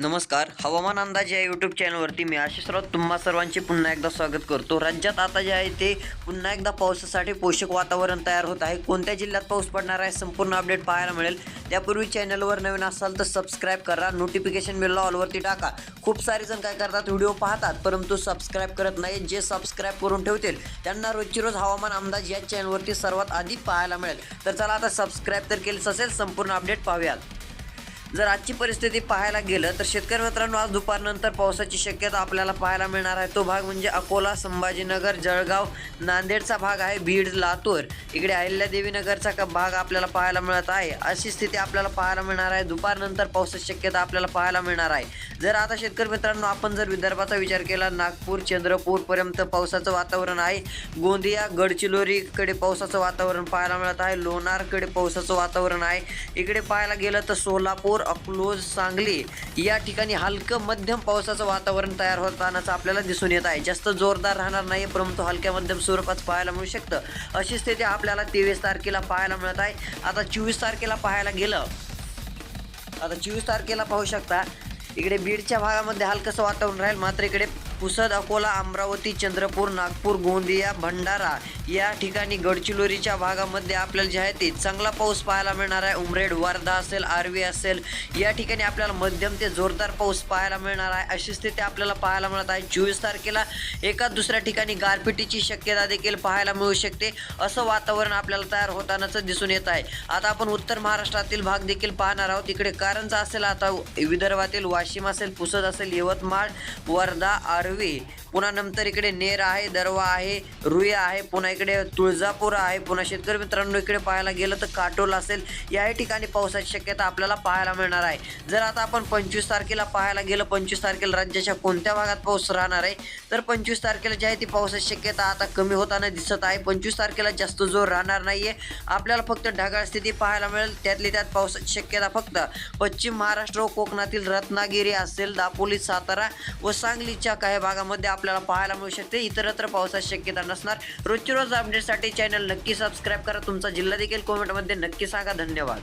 नमस्कार हवामान अंदाज या यूट्यूब चॅनलवरती मी आशिषराव तुम्हा सर्वांचे पुन्हा एकदा स्वागत करतो. राज्यात आता जे आहे ते पुन्हा एकदा पावसासाठी पोषक वातावरण तयार होत आहे. कोणत्या जिल्ह्यात पाऊस पडणार आहे संपूर्ण अपडेट पाहायला मिळेल. त्यापूर्वी चॅनलवर नवीन असाल तर सबस्क्राईब करा. नोटिफिकेशन बेलला ऑलवरती टाका. खूप सारे जण काय करतात व्हिडिओ पाहतात परंतु सबस्क्राईब करत नाही जे सबस्क्राईब करून ठेवतील त्यांना रोजची रोज हवामान अंदाज या चॅनलवरती सर्वात आधी पाहायला मिळेल. तर चला आता सबस्क्राईब तर केलंच असेल. संपूर्ण अपडेट पाहूयात. जर आजची परिस्थिती पाहायला गेलं तर शेतकरी मित्रांनो आज दुपारनंतर पावसाची शक्यता आपल्याला पाहायला मिळणार आहे. तो भाग म्हणजे अकोला संभाजीनगर जळगाव नांदेडचा भाग आहे बीड लातूर. इकडे अहिल्यादेवीनगरचा का भाग आपल्याला पाहायला मिळत आहे. अशी स्थिती आपल्याला पाहायला मिळणार आहे. दुपारनंतर पावसाची शक्यता आपल्याला पाहायला मिळणार आहे. जर आता शेतकरी मित्रांनो आपण जर विदर्भाचा विचार केला नागपूर चंद्रपूरपर्यंत पावसाचं वातावरण आहे. गोंदिया गडचिरोलीकडे पावसाचं वातावरण पाहायला मिळत आहे. लोणारकडे पावसाचं वातावरण आहे. इकडे पाहायला गेलं तर सोलापूर अकलोज सांगली. या ठिकाणी हलकं मध्यम पावसाचं वातावरण तयार होतानाच आपल्याला दिसून येत आहे. जास्त जोरदार राहणार नाही परंतु हलक्या मध्यम स्वरूपात पाहायला मिळू शकतं. अशी स्थिती आपल्याला तेवीस तारखेला पाहायला मिळत आहे. आता चोवीस तारखेला पाहायला गेलं आता चोवीस तारखेला पाहू शकता. इकडे बीडच्या भागामध्ये हलकंसं वातावरण राहील मात्र इकडे पुसद अकोला अमरावती चंद्रपूर नागपूर गोंदिया भंडारा या ठिकाणी गडचिरोलीच्या भागामध्ये आपल्याला जे आहे ते चांगला पाऊस पाहायला मिळणार आहे. उमरेड वर्धा असेल आर्वी असेल या ठिकाणी आपल्याला मध्यम ते जोरदार पाऊस पाहायला मिळणार आहे. अशी स्थिती आपल्याला पाहायला मिळत आहे. चोवीस तारखेला एका दुसऱ्या ठिकाणी गारपिटीची शक्यता देखील पाहायला मिळू शकते. असं वातावरण आपल्याला तयार होतानाच दिसून येत आहे. आता आपण उत्तर महाराष्ट्रातील भाग देखील पाहणार आहोत. इकडे कारंजा असेल आता विदर्भातील वाशिम असेल पुसद असेल यवतमाळ वर्धा आरवी 对 पुन्हा नंतर इकडे नेर आहे दरवा आहे रुई आहे पुन्हा इकडे तुळजापूर आहे पुन्हा शेतकरी मित्रांनो इकडे पाहायला गेलं तर काटोल असेल. याही ठिकाणी पावसाची शक्यता आपल्याला पाहायला मिळणार आहे. जर आता आपण पंचवीस तारखेला पाहायला गेलं पंचवीस तारखेला राज्याच्या कोणत्या भागात पाऊस राहणार आहे? तर पंचवीस तारखेला जी आहे ती पावसाची शक्यता आता कमी होताना दिसत आहे पंचवीस तारखेला जास्त जोर राहणार नाहीये. आपल्याला फक्त ढगाळ स्थिती पाहायला मिळेल त्यातली त्यात पावसाची शक्यता फक्त पश्चिम महाराष्ट्र व कोकणातील रत्नागिरी असेल दापोली सातारा व सांगलीच्या काही भागामध्ये आपल्याला पाहायला मिळू शकते. इतरत्र पावसाची शक्यता नसणार. रोजची रोज अपडेटसाठी चॅनल नक्की सबस्क्राईब करा. तुमचा जिल्हा देखील कॉमेंटमध्ये नक्की सांगा. धन्यवाद.